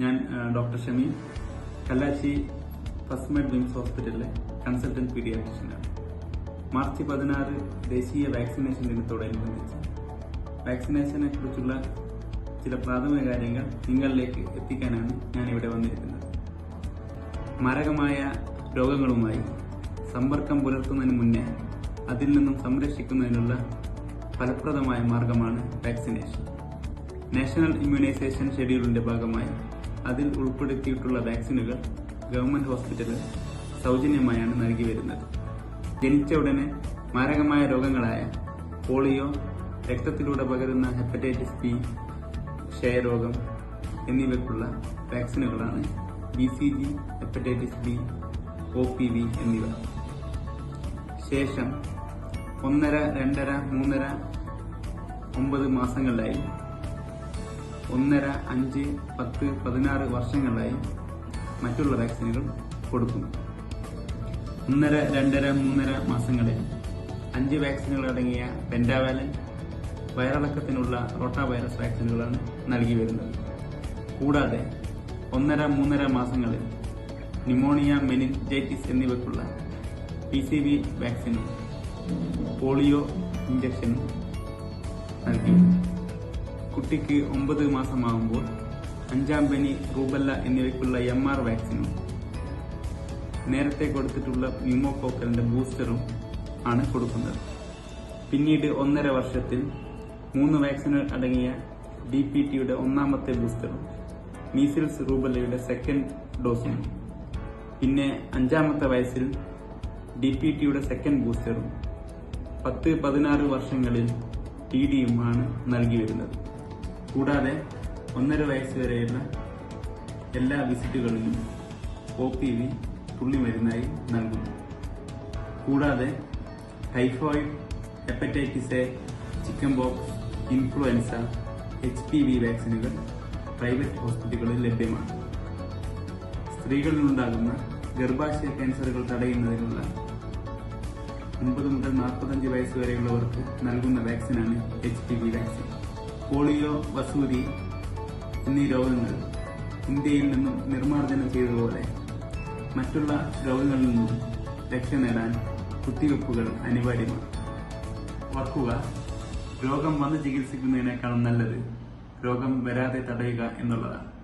ഞാൻ doctor Shameem Kallachi first med VIMS ഹോസ്പിറ്റലിലെ consultant പീഡിയാട്രിഷ്യനാണ്. March പതിനാറ് ദേശീയ വാക്സിനേഷൻ ദിനത്തോടനുബന്ധിച്ച് വാക്സിനേഷനെ കുറിച്ചുള്ള ചില പ്രാഥമിക കാര്യങ്ങൾ നിങ്ങളിലേക്ക് എത്തിക്കാനാണ് ഞാൻ ഇവിടെ വന്നിരിക്കുന്നത്. മാരകമായ രോഗങ്ങളുമായി സമ്പർക്കം പുലർത്തുന്നതിന് മുന്നേ അതിൽ നിന്നും സംരക്ഷിക്കുന്നതിനുള്ള ഫലപ്രദമായ മാർഗമാണ് വാക്സിനേഷൻ. നാഷണൽ ഇമ്മ്യൂണൈസേഷൻ ഷെഡ്യൂളിന്റെ ഭാഗമായി അതിൽ ഉൾപ്പെടുത്തിയിട്ടുള്ള വാക്സിനുകൾ ഗവൺമെന്റ് ഹോസ്പിറ്റലിൽ സൗജന്യമായാണ് നൽകി വരുന്നത്. ജനിച്ച ഉടനെ മാരകമായ രോഗങ്ങളായ പോളിയോ രക്തത്തിലൂടെ പകരുന്ന ഹെപ്പറ്റൈറ്റിസ് ബി ക്ഷയരോഗം എന്നിവയ്ക്കുള്ള വാക്സിനുകളാണ് B C G hepatitis B O P V എന്നിവ. ശേഷം ഒന്നര രണ്ടര മൂന്നര ഒമ്പത് മാസങ്ങളിലായി ഒന്നര അഞ്ച് പത്ത് പതിനാറ് വർഷങ്ങളിലായി മറ്റുള്ള വാക്സിനുകൾ കൊടുക്കുന്നു. ഒന്നര രണ്ടര മൂന്നര മാസങ്ങളിൽ അഞ്ച് വാക്സിനുകൾ അടങ്ങിയ പെൻഡാവാലൻ വയറിളക്കത്തിനുള്ള റോട്ടാ വൈറസ് വാക്സിനുകളാണ് നൽകി വരുന്നത്. കൂടാതെ ഒന്നര മൂന്നര മാസങ്ങളിൽ ന്യൂമോണിയ മെനിൻജൈറ്റിസ് എന്നിവയ്ക്കുള്ള പി സി ബി വാക്സിനും പോളിയോ ഇഞ്ചക്ഷനും നൽകി കുട്ടിക്ക് ഒമ്പത് മാസമാകുമ്പോൾ അഞ്ചാം പനി റൂബല്ല എന്നിവയ്ക്കുള്ള എം ആർ വാക്സിനും നേരത്തെ കൊടുത്തിട്ടുള്ള ന്യൂമോകോക്കലിന്റെ ബൂസ്റ്ററും ആണ് കൊടുക്കുന്നത്. പിന്നീട് ഒന്നര വർഷത്തിൽ മൂന്ന് വാക്സിനുകൾ അടങ്ങിയ ഡി പി ടിയുടെ ഒന്നാമത്തെ ബൂസ്റ്ററും മീസിൽസ് റൂബല്ലയുടെ സെക്കൻഡ് ഡോസും പിന്നെ അഞ്ചാമത്തെ വയസ്സിൽ ഡി പി ടിയുടെ സെക്കൻഡ് ബൂസ്റ്ററും പത്ത് പതിനാറ് വർഷങ്ങളിൽ ടി ഡിയുമാണ് നൽകി വരുന്നത്. കൂടാതെ ഒന്നര വയസ്സ് വരെയുള്ള എല്ലാ വിസിറ്റുകളിലും ഒ പി വി തുള്ളിമരുന്നായി നൽകുന്നു. കൂടാതെ typhoid hepatitis A chicken pox influenza H P V വാക്സിനുകൾ പ്രൈവറ്റ് ഹോസ്പിറ്റലുകളിൽ ലഭ്യമാണ്. സ്ത്രീകളിലുണ്ടാകുന്ന ഗർഭാശയ ക്യാൻസറുകൾ തടയുന്നതിനുള്ള ഒമ്പത് മുതൽ നാൽപ്പത്തഞ്ച് വയസ്സ് വരെയുള്ളവർക്ക് നൽകുന്ന വാക്സിനാണ് H P V vaccine. Polio വസൂരി എന്നീ രോഗങ്ങൾ ഇന്ത്യയിൽ നിന്നും നിർമ്മാർജനം ചെയ്തതുപോലെ മറ്റുള്ള രോഗങ്ങളിൽ നിന്നും രക്ഷ നേടാൻ കുത്തിവെപ്പുകൾ അനിവാര്യമാണ്. ഓർക്കുക രോഗം വന്ന് ചികിത്സിക്കുന്നതിനേക്കാൾ നല്ലത് രോഗം വരാതെ തടയുക എന്നുള്ളതാണ്.